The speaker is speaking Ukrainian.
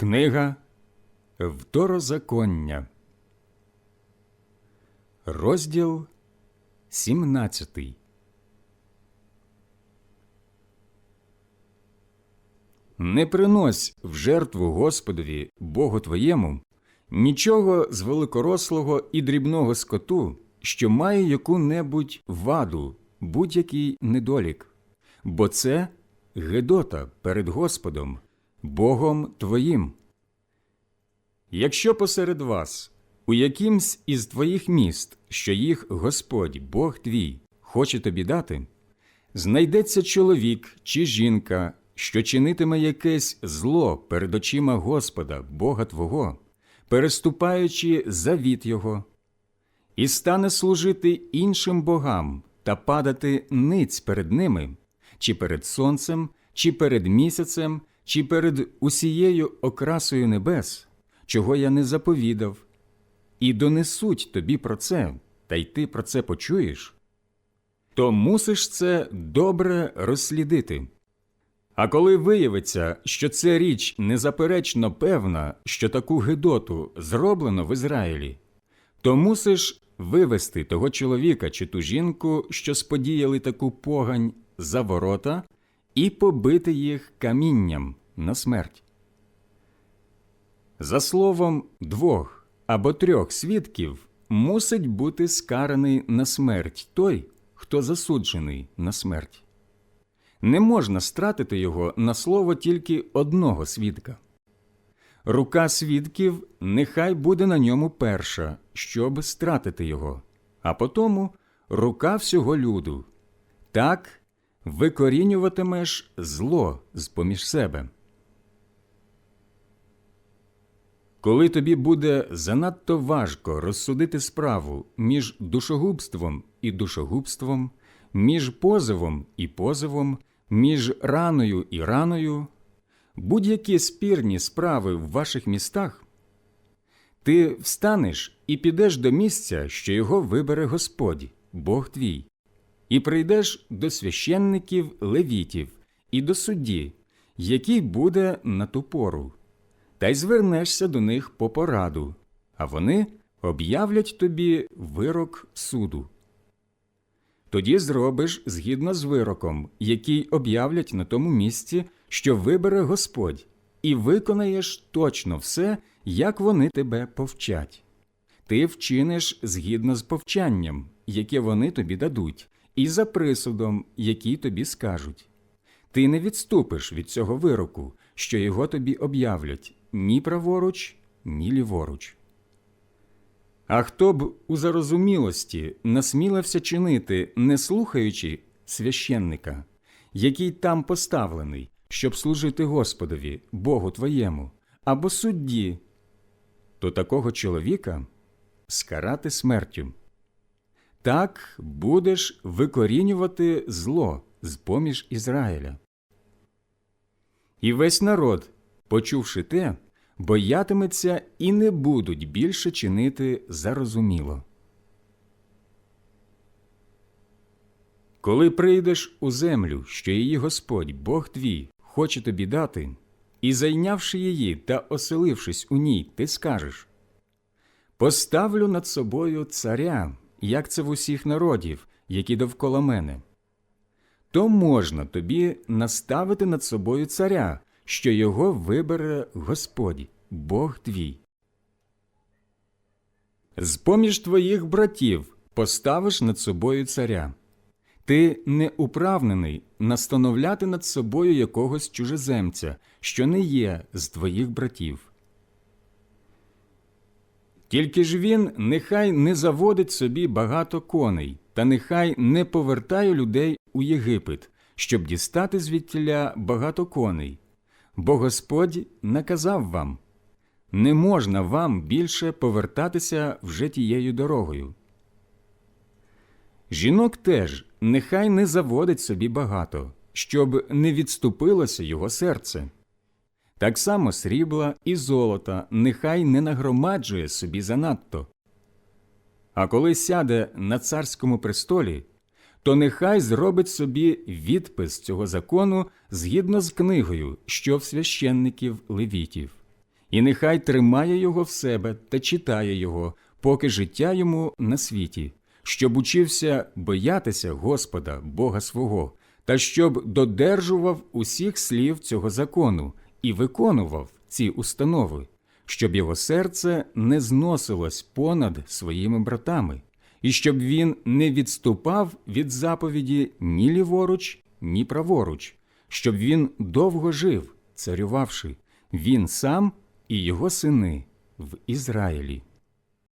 Книга Второзаконня, розділ 17. Не принось в жертву Господові Богу твоєму нічого з великорослого і дрібного скоту, що має яку-небудь ваду, будь-який недолік, бо це гедота перед Господом, Богом твоїм. Якщо посеред вас, у якимсь із твоїх міст, що їх Господь, Бог твій, хоче тобі дати, знайдеться чоловік чи жінка, що чинитиме якесь зло перед очима Господа, Бога Твого, переступаючи завіт Його, і стане служити іншим богам та падати ниць перед ними, чи перед сонцем, чи перед місяцем, чи перед усією окрасою небес, чого я не заповідав, і донесуть тобі про це, та й ти про це почуєш, то мусиш це добре розслідити. А коли виявиться, що це річ незаперечно певна, що таку гидоту зроблено в Ізраїлі, то мусиш вивести того чоловіка чи ту жінку, що сподіяли таку погань, за ворота і побити їх камінням на смерть. За словом двох або трьох свідків мусить бути скараний на смерть той, хто засуджений на смерть. Не можна стратити його на слово тільки одного свідка. Рука свідків нехай буде на ньому перша, щоб стратити його, а потому рука всього люду. Так викорінюватимеш зло з поміж себе. Коли тобі буде занадто важко розсудити справу між душогубством і душогубством, між позовом і позовом, між раною і раною, будь-які спірні справи в ваших містах, ти встанеш і підеш до місця, що його вибере Господь, Бог твій, і прийдеш до священників левітів і до судді, який буде на ту пору, та й звернешся до них по пораду, а вони об'являть тобі вирок суду. Тоді зробиш згідно з вироком, який об'являть на тому місці, що вибере Господь, і виконаєш точно все, як вони тебе повчать. Ти вчиниш згідно з повчанням, яке вони тобі дадуть, і за присудом, який тобі скажуть. Ти не відступиш від цього вироку, що його тобі об'являть ні праворуч, ні ліворуч. А хто б у зарозумілості насмілився чинити, не слухаючи священника, який там поставлений, щоб служити Господові, Богу твоєму, або судді, то такого чоловіка скарати смертю. Так будеш викорінювати зло з поміж Ізраїля. І весь народ, почувши те, боятиметься і не будуть більше чинити зарозуміло. Коли прийдеш у землю, що її Господь, Бог твій, хоче тобі дати, і зайнявши її та оселившись у ній, ти скажеш Поставлю над собою царя, як це в усіх народів, які довкола мене. То можна тобі наставити над собою царя, що його вибере Господь, Бог твій. З поміж твоїх братів поставиш над собою царя. Ти не управнений настановляти над собою якогось чужеземця, що не є з твоїх братів. Тільки ж він нехай не заводить собі багато коней, та нехай не повертає людей у Єгипет, щоб дістати звідтіля багато коней, бо Господь наказав вам не можна вам більше повертатися вже тією дорогою. Жінок теж нехай не заводить собі багато, щоб не відступилося його серце. Так само срібла і золота нехай не нагромаджує собі занадто. А коли сяде на царському престолі, то нехай зробить собі відпис цього закону згідно з книгою, що в священників левітів, і нехай тримає його в себе та читає його, поки життя йому на світі, щоб учився боятися Господа, Бога свого, та щоб додержував усіх слів цього закону і виконував ці установи, щоб його серце не зносилось понад своїми братами, і щоб він не відступав від заповіді ні ліворуч, ні праворуч, щоб він довго жив, царювавши, він сам і його сини в Ізраїлі.